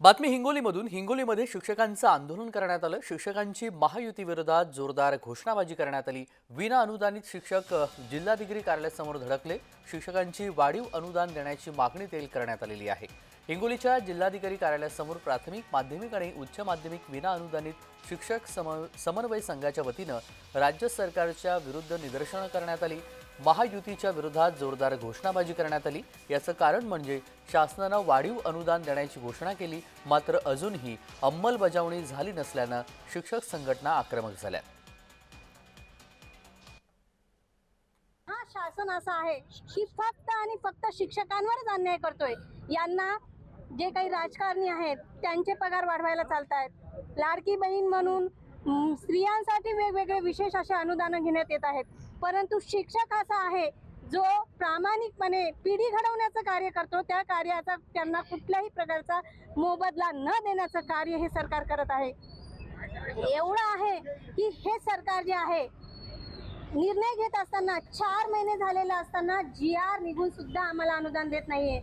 बातमी हिंगोलीमधून. हिंगोलीमध्ये शिक्षकांचं आंदोलन करण्यात आलं. शिक्षकांची महायुती विरोधात जोरदार घोषणाबाजी करण्यात आली. विना अनुदानित शिक्षक जिल्हाधिकारी कार्यालयासमोर धडकले. शिक्षकांची वाढीव अनुदान देण्याची मागणी तेल करण्यात आलेली आहे. हिंगोलीच्या जिल्हाधिकारी कार्यालयासमोर प्राथमिक माध्यमिक आणि उच्च माध्यमिक विना अनुदानित शिक्षक सम समन्वय संघाच्या वतीनं राज्य सरकारच्या विरुद्ध निदर्शनं करण्यात आली. महायुतीच्या विरोधात जोरदार घोषणाबाजी करण्यात आली. याचं कारण म्हणजे शासनानं वाढीव अनुदान देण्याची घोषणा केली. मात्र अजूनही अंमलबजावणी झाली नसल्यानं शिक्षक संघटना आक्रमक झाल्या. हा शासन असं आहे. की फक्त आणि फक्त शिक्षकांवरच अन्याय करतोय. यांना जे काही राजकारणी आहेत त्यांचे पगार वाढवायला चालत आहेत लाडकी बहीण म्हणून स्त्रियांसाठी वेगवेगळे विशेष असे अनुदानं घेण्यात येत आहेत. परंतु शिक्षक असा आहे जो प्रामाणिकपणे पिढी घडवण्याचं कार्य करतो त्या कार्याचा त्यांना कुठल्याही प्रकारचा मोबदला न देण्याचं कार्य हे सरकार करत आहे. एवढं आहे की हे सरकार जे आहे निर्णय घेत असताना चार महिने झालेला असताना जी आर निघून सुद्धा आम्हाला अनुदान देत नाहीये.